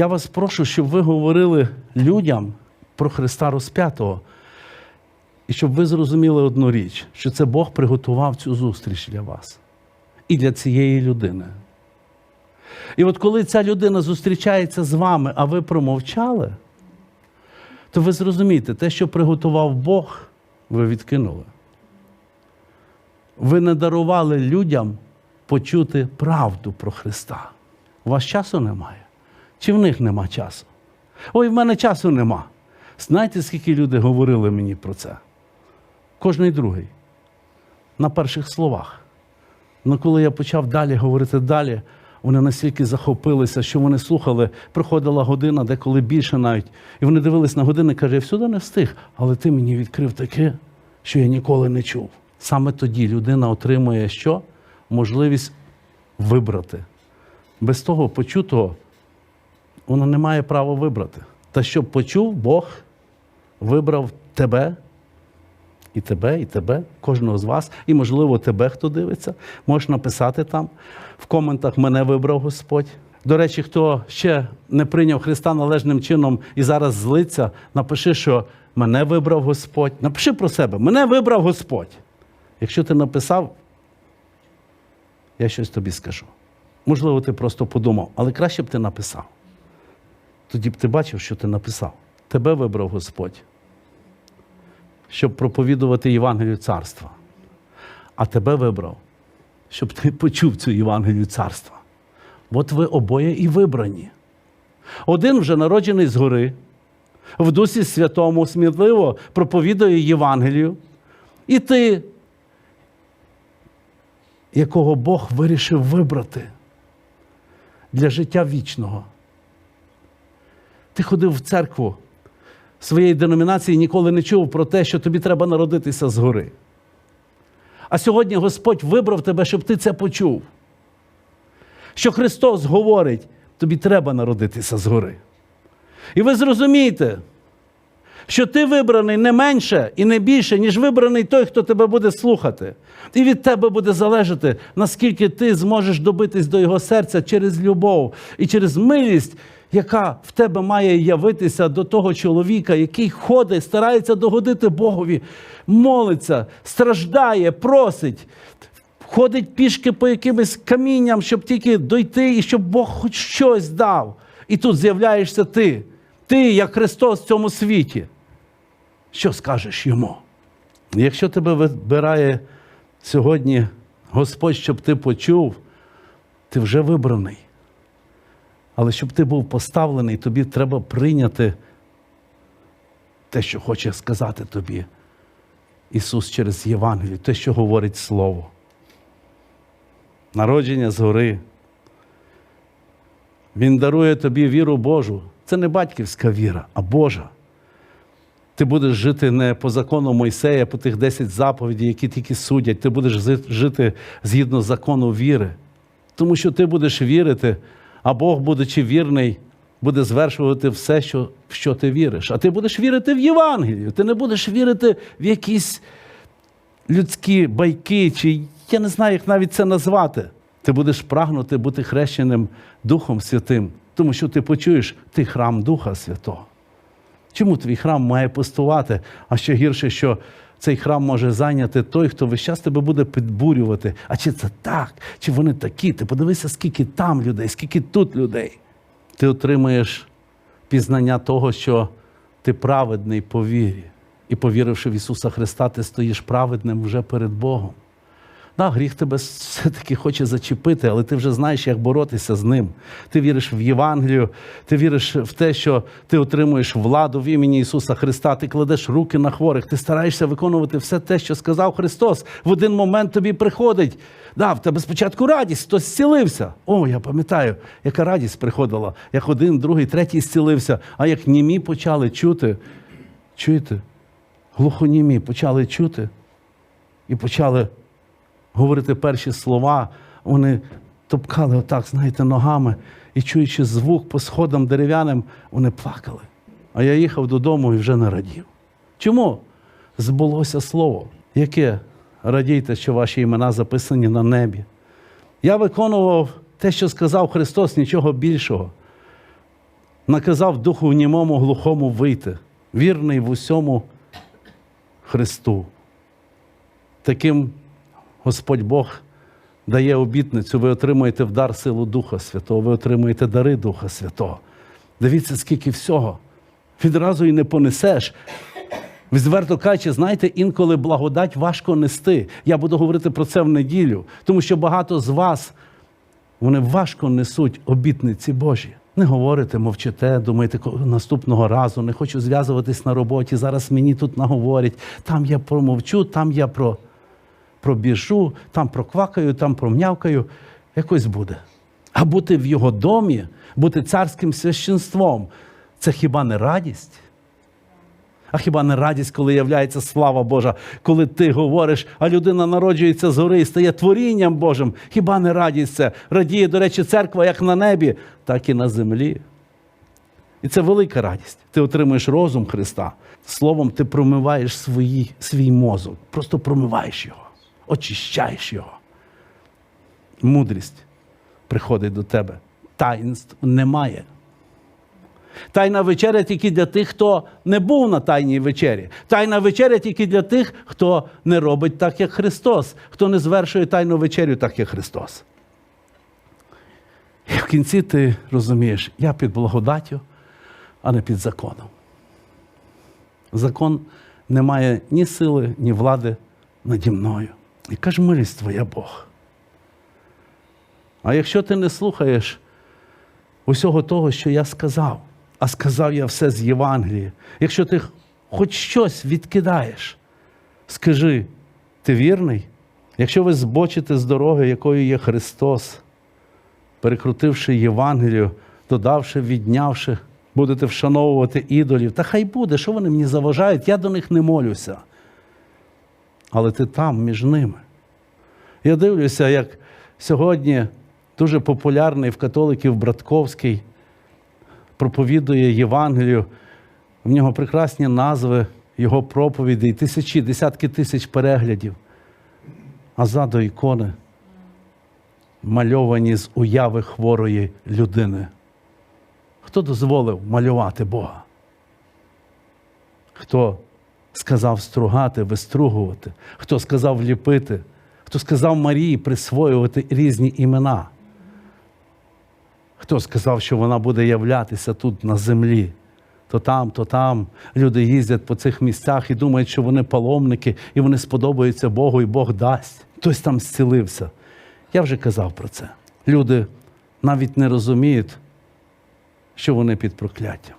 Я вас прошу, щоб ви говорили людям про Христа розп'ятого. І щоб ви зрозуміли одну річ, що це Бог приготував цю зустріч для вас і для цієї людини. І от коли ця людина зустрічається з вами, а ви промовчали, то ви зрозумієте, те, що приготував Бог, ви відкинули. Ви не дарували людям почути правду про Христа. У вас часу немає? Чи в них нема часу? Ой, в мене часу нема. Знаєте, скільки люди говорили мені про це? Кожний другий. На перших словах. Ну, коли я почав далі говорити далі, вони настільки захопилися, що вони слухали, приходила година, деколи більше навіть. І вони дивились на години каже, я всюди не встиг, але ти мені відкрив таке, що я ніколи не чув. Саме тоді людина отримує що? Можливість вибрати. Без того почутого вона не має права вибрати. Та щоб почув, Бог вибрав тебе і тебе, і тебе, кожного з вас, і, можливо, тебе, хто дивиться. Можеш написати там в коментах Мене вибрав Господь. До речі, хто ще не прийняв Христа належним чином і зараз злиться, напиши, що мене вибрав Господь. Напиши про себе, мене вибрав Господь. Якщо ти написав, я щось тобі скажу. Можливо, ти просто подумав, але краще б ти написав. Тоді б ти бачив, що ти написав. Тебе вибрав Господь щоб проповідувати Євангелію царства. А тебе вибрав, щоб ти почув цю Євангелію царства. От ви обоє і вибрані. Один вже народжений згори, в Дусі Святому сміливо проповідує Євангелію. І ти, якого Бог вирішив вибрати для життя вічного. Ти ходив в церкву своєї деномінації ніколи не чув про те, що тобі треба народитися згори. А сьогодні Господь вибрав тебе, щоб ти це почув. Що Христос говорить, тобі треба народитися згори. І ви зрозумієте, що ти вибраний не менше і не більше, ніж вибраний той, хто тебе буде слухати. І від тебе буде залежати, наскільки ти зможеш добитись до його серця через любов і через милість, яка в тебе має явитися до того чоловіка, який ходить, старається догодити Богові, молиться, страждає, просить, ходить пішки по якимось камінням, щоб тільки дойти і щоб Бог хоч щось дав. І тут з'являєшся ти, ти, як Христос в цьому світі. Що скажеш йому? Якщо тебе вибирає сьогодні Господь, щоб ти почув, ти вже вибраний. Але щоб ти був поставлений, тобі треба прийняти те, що хоче сказати тобі Ісус через Євангелію, те, що говорить Слово. Народження згори. Він дарує тобі віру Божу. Це не батьківська віра, а Божа. Ти будеш жити не по закону Мойсея, по тих 10 заповідей, які тільки судять. Ти будеш жити згідно закону віри. Тому що ти будеш вірити, а Бог, будучи вірний, буде звершувати все, що, в що ти віриш. А ти будеш вірити в Євангелію. Ти не будеш вірити в якісь людські байки, чи я не знаю, як навіть це назвати. Ти будеш прагнути бути хрещеним Духом Святим, тому що ти почуєш ти храм Духа Святого. Чому твій храм має пустувати? А ще гірше, що цей храм може зайняти той, хто весь час тебе буде підбурювати. А чи це так? Чи вони такі? Ти подивися, скільки там людей, скільки тут людей. Ти отримаєш пізнання того, що ти праведний по вірі. І повіривши в Ісуса Христа, ти стоїш праведним вже перед Богом. Да, гріх тебе все-таки хоче зачепити, але ти вже знаєш, як боротися з ним. Ти віриш в Євангелію, ти віриш в те, що ти отримуєш владу в імені Ісуса Христа, ти кладеш руки на хворих, ти стараєшся виконувати все те, що сказав Христос. В один момент тобі приходить. Да, в тебе спочатку радість, хтось зцілився. О, я пам'ятаю, яка радість приходила, як один, другий, третій зцілився, а як німі почали чути. Чуєте? Глухонімі почали чути і почали говорити перші слова, вони топкали отак, знаєте, ногами і чуючи звук по сходам дерев'яним, вони плакали. А я їхав додому і вже не радів. Чому? Збулося слово, яке радійте, що ваші імена записані на небі. Я виконував те, що сказав Христос, нічого більшого. наказав духу німому глухому вийти, вірний в усьому Христу. Таким Господь Бог дає обітницю, ви отримуєте в дар силу Духа Святого, ви отримуєте дари Духа Святого. Дивіться, скільки всього. Відразу і не понесеш. Відверто кажучи, знаєте, інколи благодать важко нести. Я буду говорити про це в неділю, тому що багато з вас вони важко несуть обітниці Божі. Не говорите, мовчите, думаєте, наступного разу не хочу зв'язуватись на роботі. Зараз мені тут наговорять. Там я промовчу, там я про, пробіжу, там проквакаю, там промнявкаю. Якось буде. А бути в його домі, бути царським священством це хіба не радість? А хіба не радість, коли являється слава Божа, коли ти говориш, а людина народжується згори і стає творінням Божим? Хіба не радість це? Радіє, до речі, церква як на небі, так і на землі. І це велика радість. Ти отримуєш розум Христа. Словом, ти промиваєш свої, свій мозок, просто промиваєш його, очищаєш його. Мудрість приходить до тебе. Таїнств немає. Тайна вечеря тільки для тих, хто не був на тайній вечері. Тайна вечеря тільки для тих, хто не робить так, як Христос, хто не звершує тайну вечерю, так як Христос. І в кінці ти розумієш, я під благодаттю, а не під законом. Закон не має ні сили, ні влади наді мною. Яка ж милість твоя Бог? А якщо ти не слухаєш усього того, що я сказав, а сказав я все з Євангелії, якщо ти хоч щось відкидаєш, скажи, ти вірний? Якщо ви збочите з дороги, якою є Христос, перекрутивши Євангелію, додавши, віднявши, будете вшановувати ідолів, та хай буде, що вони мені заважають, я до них не молюся. Але ти там між ними. Я дивлюся, як сьогодні дуже популярний в католиків Братковський проповідує Євангелію. В нього прекрасні назви його проповідей, тисячі, десятки тисяч переглядів. А ззаду ікони мальовані з уяви хворої людини. Хто дозволив малювати Бога? Хто сказав стругати, вистругувати? Хто сказав ліпити? Хто сказав Марії присвоювати різні імена? Хто сказав, що вона буде являтися тут на землі? То там, то там. Люди їздять по цих місцях і думають, що вони паломники, і вони сподобаються Богу, і Бог дасть. Хтось там зцілився. Я вже казав про це. Люди навіть не розуміють, що вони під прокляттям.